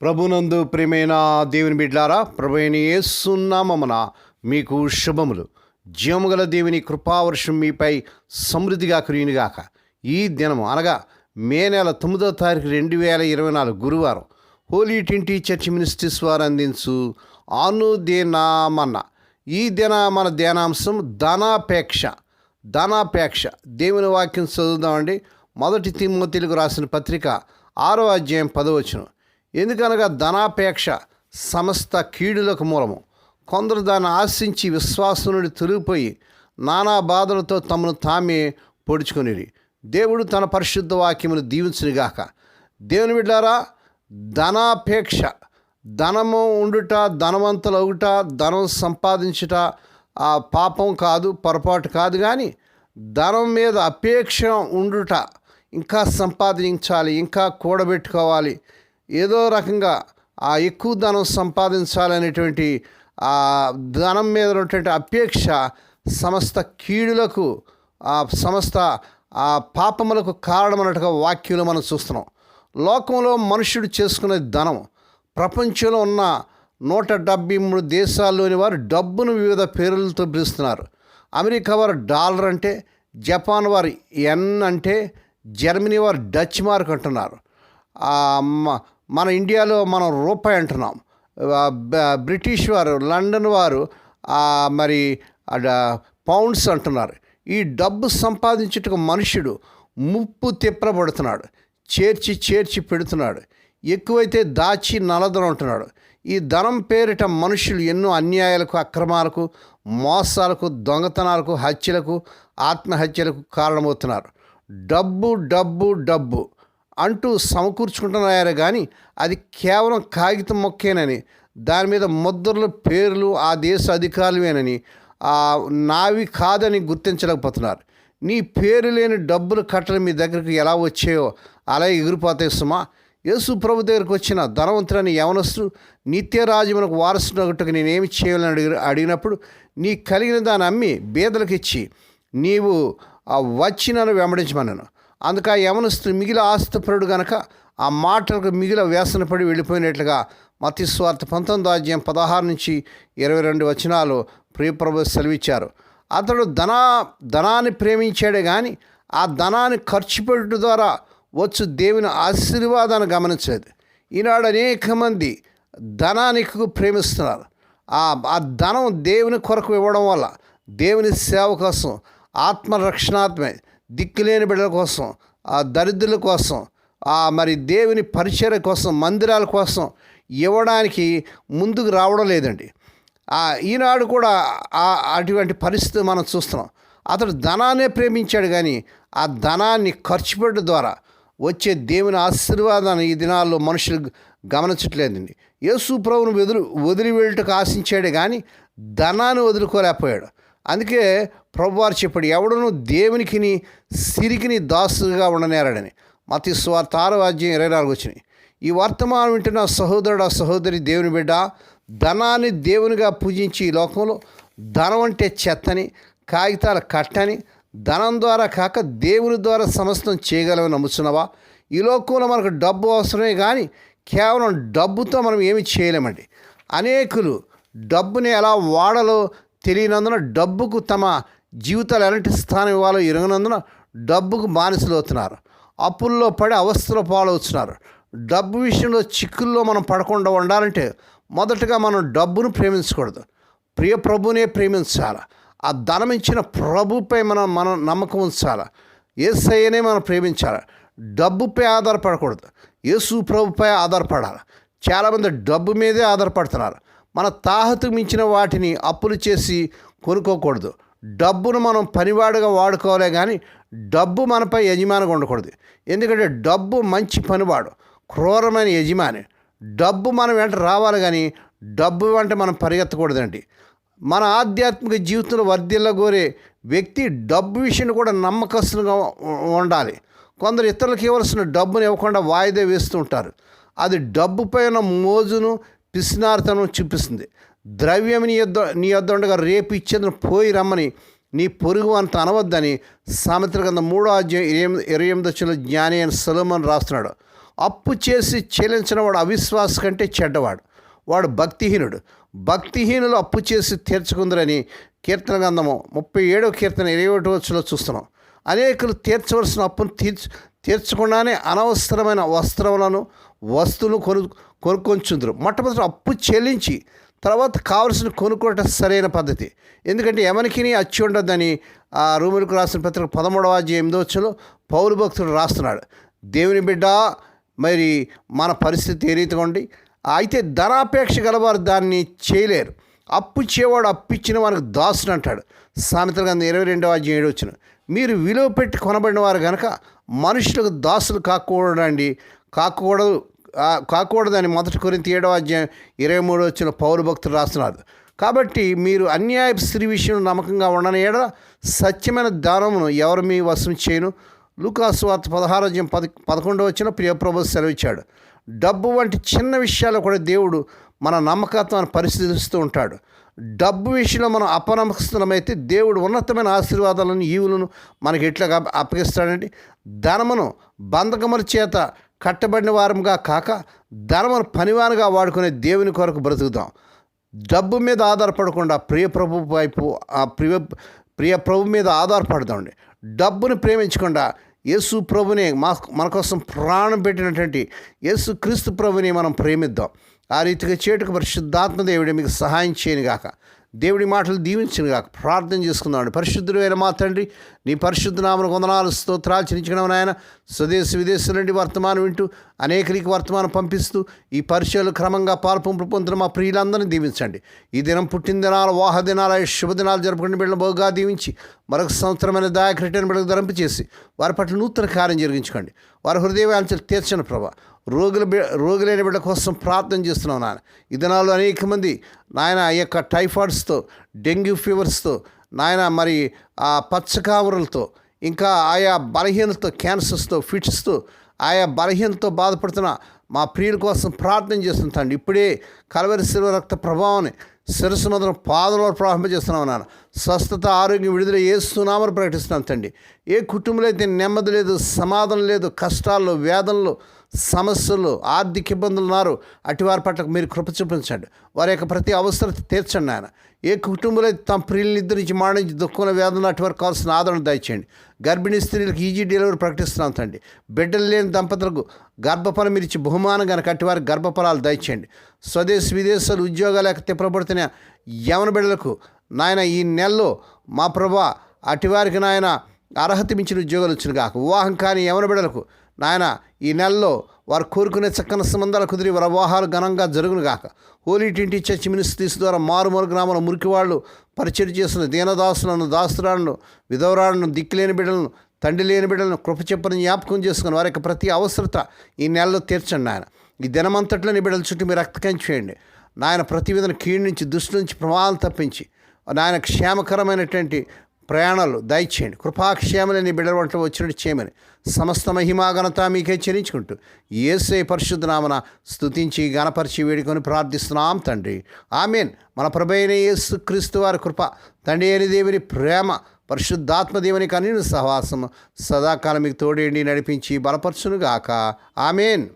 ప్రభునందు ప్రేమైన దేవుని బిడ్లారా ప్రభుని ఏసున్నామమున మీకు శుభములు. జీవముగల దేవుని కృపావర్షం మీపై సమృద్ధిగా కురియునిగాక ఈ దినము అనగా మే నెల తొమ్మిదో తారీఖు రెండు వేల ఇరవై నాలుగు గురువారం హోలీ ట్వంటీ చర్చ్ మినిస్ట్రీస్ వారు అందించు అనుదేనామన్న. ఈ దిన మన ధ్యానాంశం ధనాపేక్ష. ధనాపేక్ష. దేవుని వాక్యం చదువుదామండి. మొదటి తిమ్మోతిలకు రాసిన పత్రిక ఆరో అధ్యాయం పదవచనం ఎందుకనగా ధనాపేక్ష సమస్త కీడులకు మూలము. కొందరు దాన్ని ఆశించి విశ్వాసం నుండి తొలిగిపోయి నానా బాధలతో తమను తామే పొడుచుకుని దేవుడు తన పరిశుద్ధ వాక్యమును దీవించునిగాక. దేవుని బిడ్డారా ధనాపేక్ష ధనము ఉండుట ధనవంతులు అవుట ధనం సంపాదించుట ఆ పాపం కాదు పొరపాటు కాదు కానీ ధనం మీద అపేక్ష ఉండుట ఇంకా సంపాదించాలి ఇంకా కూడబెట్టుకోవాలి ఏదో రకంగా ఆ ఎక్కువ ధనం సంపాదించాలనేటువంటి ఆ ధనం మీద ఉన్నటువంటి అపేక్ష సమస్త కీడులకు ఆ సమస్త ఆ పాపములకు కారణమైనట్టుగా వాక్యులు మనం చూస్తున్నాం. లోకంలో మనుషుడు చేసుకునే ధనం ప్రపంచంలో ఉన్న నూట డెబ్బై మూడు దేశాల్లోని వారు డబ్బును వివిధ పేర్లతో పిలుస్తున్నారు. అమెరికా వారు డాలర్ అంటే జపాన్ వారు ఎన్ అంటే జర్మనీ వారు డచ్ మార్క్ అంటున్నారు. మన ఇండియాలో మనం రూపాయి అంటున్నాం. బ్రిటిష్ వారు లండన్ వారు మరి పౌండ్స్ అంటున్నారు. ఈ డబ్బు సంపాదించుటకు మనుషుడు ముప్పు తిప్పబడుతున్నాడు. చేర్చి చేర్చి పెడుతున్నాడు. ఎక్కువైతే దాచి నలదనం అంటున్నాడు. ఈ ధనం పేరిట మనుషులు ఎన్నో అన్యాయాలకు అక్రమాలకు మోసాలకు దొంగతనాలకు హత్యలకు ఆత్మహత్యలకు కారణమవుతున్నారు. డబ్బు డబ్బు డబ్బు. అంటూ సమకూర్చుకుంటున్నారే కానీ అది కేవలం కాగితం మొక్కేనని దాని మీద ముద్రలు పేర్లు ఆ దేశ అధికారులవేనని నావి కాదని గుర్తించలేకపోతున్నారు. నీ పేరు లేని డబ్బులు కట్టలు మీ దగ్గరకు ఎలా వచ్చాయో అలా ఎగిరిపోతాయి సుమా యేసు ప్రభు దగ్గరకు వచ్చిన ధనవంతులని యవనస్తుడు నిత్యరాజ్యమునకు వారసునగట్టుకు నేనేమి చేయాలని అడిగి అడిగినప్పుడు నీ కలిగిన దాన్ని అమ్మి బీదలకు ఇచ్చి నీవు వచ్చినను వెంబడించమన్నాను. అందుక ఆ యవనస్తుడు మిగిలిన ఆస్తిపరుడు గనక ఆ మాటలకు మిగిలిన వ్యసనపడి వెళ్ళిపోయినట్లుగా మతి స్వార్థ పంతొమ్మిదో అధ్యాయం పదహారు నుంచి ఇరవై రెండు వచనాలు ప్రియప్రభు సెలవిచ్చారు. అతడు ధనా ధనాన్ని ప్రేమించాడే కానీ ఆ ధనాన్ని ఖర్చు పెట్టడం ద్వారా వచ్చు దేవుని ఆశీర్వాదాన్ని గమనించలేదు. ఈనాడు అనేక మంది ధనానికి ప్రేమిస్తున్నారు. ఆ ఆ ధనం దేవుని కొరకు ఇవ్వడం వల్ల దేవుని సేవ కోసం ఆత్మరక్షణాత్మే దిక్కులేని బిడ్డల కోసం ఆ దరిద్రుల కోసం ఆ మరి దేవుని పరిచయ కోసం మందిరాల కోసం ఇవ్వడానికి ముందుకు రావడం లేదండి. ఈనాడు కూడా అటువంటి పరిస్థితి మనం చూస్తున్నాం. అతడు ధనాన్నే ప్రేమించాడు కానీ ఆ ధనాన్ని ఖర్చు పెట్టడం ద్వారా వచ్చే దేవుని ఆశీర్వాదాన్ని ఈ దినాల్లో మనుషులు గమనించట్లేదండి. యేసు ప్రభును వదిలి వదిలి వెళ్ళటకు ఆశించాడే కానీ ధనాన్ని వదులుకోలేకపోయాడు. అందుకే ప్రభువారు చెప్పాడు ఎవడను దేవునికిని సిరికిని దాసుగా ఉండనేరాడని. మతి స్వార్థ ఆరవాజ్యం ఇరవై నాలుగు వచ్చినాయి. ఈ వర్తమానం వింటున్న సహోదరుడు సహోదరి దేవుని బిడ్డ ధనాన్ని దేవునిగా పూజించి ఈ లోకంలో ధనం అంటే చెత్తని కాగితాల కట్టని ధనం ద్వారా కాక దేవుని ద్వారా సమస్తం చేయగలమని నమ్ముతున్నావా ఈ లోకంలో మనకు డబ్బు అవసరమే కానీ కేవలం డబ్బుతో మనం ఏమి చేయలేమండి. అనేకులు డబ్బుని ఎలా వాడాలో తెలియనందున డబ్బుకు తమ జీవితాలు ఎలాంటి స్థానం ఇవ్వాలో ఎరగనందున డబ్బుకు బానిసలు అవుతున్నారు అప్పుల్లో పడి అవస్థలో పాలవుతున్నారు. డబ్బు విషయంలో చిక్కుల్లో మనం పడకుండా ఉండాలంటే మొదటగా మనం డబ్బును ప్రేమించకూడదు. ప్రియ ప్రభునే ప్రేమించాలి. ఆ ధనం ఇచ్చిన ప్రభుపై మనం మనం నమ్మకం ఉంచాలి. ఏసయ్యనే మనం ప్రేమించాలి. డబ్బుపై ఆధారపడకూడదు. యేసు ప్రభుపై ఆధారపడాలి. చాలామంది డబ్బు మీదే ఆధారపడుతున్నారు. మన తాహతుకు మించిన వాటిని అప్పులు చేసి కొనుక్కోకూడదు. డబ్బును మనం పనివాడుగా వాడుకోవాలే కానీ డబ్బు మనపై యజమానిగా ఉండకూడదు. ఎందుకంటే డబ్బు మంచి పనివాడు క్రూరమైన యజమాని. డబ్బు మన వెంట రావాలి కానీ డబ్బు వెంట మనం పరిగెత్తకూడదండి. మన ఆధ్యాత్మిక జీవితంలో వర్ధిల్లగోరే వ్యక్తి డబ్బు విషయాన్ని కూడా నమ్మకస్తులుగా ఉండాలి. కొందరు ఇతరులకు ఇవ్వాల్సిన డబ్బును ఇవ్వకుండా వాయిదా వేస్తూ ఉంటారు. అది డబ్బు పైన మోజును పిసినార్తనం చూపిస్తుంది. ద్రవ్యం నీ యొద్ నీ యొద్ ఉండగా రేపు ఇచ్చేందుకు పోయి రమ్మని నీ పొరుగు అంత అనవద్దని సామెత్ర కింద మూడో అధ్యాయం ఇరవై ఎనిమిది- ఇరవై ఎనిమిది వచ్చిన జ్ఞాని అని సులమని రాస్తున్నాడు. అప్పు చేసి చెల్లించిన వాడు అవిశ్వాస కంటే చెడ్డవాడు. వాడు భక్తిహీనుడు. భక్తిహీనులు అప్పు చేసి తీర్చుకుందరని కీర్తన గంధము ముప్పై ఏడో కీర్తన ఇరవై ఒకటి వచ్చులో చూస్తున్నాం. అనేకులు తీర్చవలసిన అప్పును తీర్చు తీర్చకుండానే అనవసరమైన వస్త్రములను వస్తువులు కొను కొనుక్కొంచుందరు మొట్టమొదటి అప్పు చెల్లించి తర్వాత కావలసిన కొనుక్కోవటం సరైన పద్ధతి. ఎందుకంటే ఎవరికి అచ్చి ఉండదని ఆ రూములకు రాసిన పత్రిక పదమూడవ ఎనిమిదో వచ్చలో పౌరు భక్తుడు రాస్తున్నాడు. దేవుని బిడ్డ మరి మన పరిస్థితి ఏ రీతిగా ఉండి అయితే ధనాపేక్ష గలవారు దాన్ని చేయలేరు. అప్పు చేవాడు అప్పిచ్చిన వారికి దాసుని అంటాడు. సామెతల గంధం ఇరవై రెండవ అధ్యాయం ఏడు వచ్చిన మీరు విలువ పెట్టి కొనబడిన వారు కనుక మనుషులకు దాసులు కాకూడదండి. కాకూడదు. కాకూడదని మొదటి కొరింత ఏడవ అధ్యాయం ఇరవై మూడు వచ్చిన పౌరు భక్తులు రాస్తున్నారు. కాబట్టి మీరు అన్యాయ స్త్రీ విషయంలో నమ్మకంగా ఉండని ఏడ సత్యమైన దానమును ఎవరు మీ వశం చేయను? లూకాసు వార్త పదహారు అధ్యాయం పది పదకొండు వచ్చిన ప్రియప్రభు సెలవిచ్చాడు. డబ్బు వంటి చిన్న విషయాలు కూడా దేవుడు మన నమ్మకత్వాన్ని పరిశీలిస్తూ ఉంటాడు. డబ్బు విషయంలో మనం అపనమ్మకస్తులమైతే దేవుడు ఉన్నతమైన ఆశీర్వాదాలను ఈవులను మనకి ఎట్లా అప్పగిస్తాడండి? ధనమును బంధకముల చేత కట్టబడిన వారంగా కాక ధనమును పనివానిగా వాడుకునే దేవుని కొరకు బ్రతుకుదాం. డబ్బు మీద ఆధారపడకుండా ప్రియ ప్రభు వైపు ఆ ప్రియ ప్రియ ప్రభు మీద ఆధారపడదామండి. డబ్బును ప్రేమించకుండా యేసు ప్రభుని మా మన కోసం ప్రాణం పెట్టినటువంటి యేసు క్రీస్తు ప్రభుని మనం ప్రేమిద్దాం. ఆ రీతిగా చేటుకు పరిశుద్ధాత్మ దేవుడే మీకు సహాయం చేయను గాక దేవుడి మాటలు దీవించిన గాక. ప్రార్థన చేసుకుందామండి. పరిశుద్ధుడైన మా తండ్రి నీ పరిశుద్ధ నామను వందనాలు స్తోత్రాలు చెల్లించడం నాయన. స్వదేశ విదేశం నుండి వర్తమానం వింటూ అనేకరికి వర్తమానం పంపిస్తూ ఈ పరిచయాలు క్రమంగా పాల్పంపులు పొందిన మా ప్రియులందరినీ దీవించండి. ఈ దినం పుట్టినదినాలు వాహ దినాలు శుభదినాలు జరుపుకుని బిడ్డలు బహుగా దీవించి మరొక సంవత్సరమైన దాయక రిటర్న్ బిడ్డకు ధరింపు చేసి వారి పట్ల నూతన కార్యం జరిగించుకోండి. వారి హృదయవాంఛలు తీర్చని ప్రభా. రోగుల బి రోగులైన బిడ్డ కోసం ప్రార్థన చేస్తున్నాం నాన్న ఈ దినాల్లో అనేక మంది నాయన ఈ యొక్క టైఫాయిడ్స్తో డెంగ్యూ ఫీవర్స్తో నాయన మరి ఆ పచ్చకామరులతో ఇంకా ఆయా బలహీనతతో క్యాన్సర్స్తో ఫిట్స్తో ఆయా బలహీనతో బాధపడుతున్న మా ప్రియుల కోసం ప్రార్థన చేస్తుంటాండి ఇప్పుడే కలవరి శిల్వ రక్త ప్రభావాన్ని శిరస్సు మొదలు పాదంలో ప్రారంభించేస్తున్నాం నాన్న. స్వస్థత ఆరోగ్యం విడుదల ఏస్తున్నామని ప్రకటిస్తున్నాం తండ్రి. ఏ కుటుంబంలో అయితే నెమ్మది లేదు సమాధానం లేదు కష్టాల్లో వేదనలు సమస్యలు ఆర్థిక ఇబ్బందులు ఉన్నారు. అటివారి పట్ల మీరు కృప చూపించండి. వారి యొక్క ప్రతి అవసరం తీర్చండి ఆయన ఏ కుటుంబంలో తమ ప్రియుల ఇద్దరు నుంచి మాడించి దుఃఖంలో వేదన అటువారు కావాల్సిన ఆదరణ దయచేయండి. గర్భిణీ స్త్రీలకు ఈజీ డెలివరీ ప్రకటిస్తున్నాం తండ్రి. బిడ్డలు లేని దంపతులకు గర్భఫలం మీరు ఇచ్చి బహుమానం కనుక అటువారి గర్భఫలాలు దయచేయండి. స్వదేశ విదేశాలు ఉద్యోగాలు లేక తిప్పబడుతున్న యవన బిడ్డలకు నాయన ఈ నెలలో మా ప్రభా అటివారికి నాయన అర్హత మించిన ఉద్యోగాలు వచ్చిన కాక వివాహం కాని యవన బిడ్డలకు నాయన ఈ నెలలో వారు కోరుకునే చక్కని సంబంధాలు కుదిరి వారి ఘనంగా జరుగును గాక. హోలీ టింటి చర్చ్ మినిస్ట్రీస్ ద్వారా మారుమూల గ్రామంలో మురికివాళ్ళు పరిచయం చేసిన దీనదాసులను దాసురాలను విధవరాలను దిక్కులేని బిడ్డలను తండ్రి లేని బిడ్డలను కృప చెప్పని జ్ఞాపకం చేసుకుని వారి యొక్క ప్రతి అవసరత ఈ నెలలో తీర్చండి ఆయన ఈ దినమంతట్లో నీ బిడ్డల చుట్టూ మీరు రక్తకం చేయండి. నాయన ప్రతి విధన కీడు నుంచి దృష్టి నుంచి ప్రమాదం తప్పించి నాయన క్షేమకరమైనటువంటి ప్రయాణాలు దయచేయండి. కృపాక్షేమని నీ బిడ్డల వంటలు వచ్చినట్టు చేయమని సమస్త మహిమాఘనత మీకే చెల్లించుకుంటూ ఏసే పరిశుద్ధనామన స్థుతించి గణపరిచి వేడుకొని ప్రార్థిస్తున్నాం తండ్రి. ఆమెన్. మన ప్రభైన యేసు క్రీస్తు వారి కృప తండ్రి అయిన దేవుని ప్రేమ పరిశుద్ధాత్మ దేవుని కనీను సహవాసం సదాకాలం మీకు తోడేండి నడిపించి బలపరచునుగాక. ఆమెన్.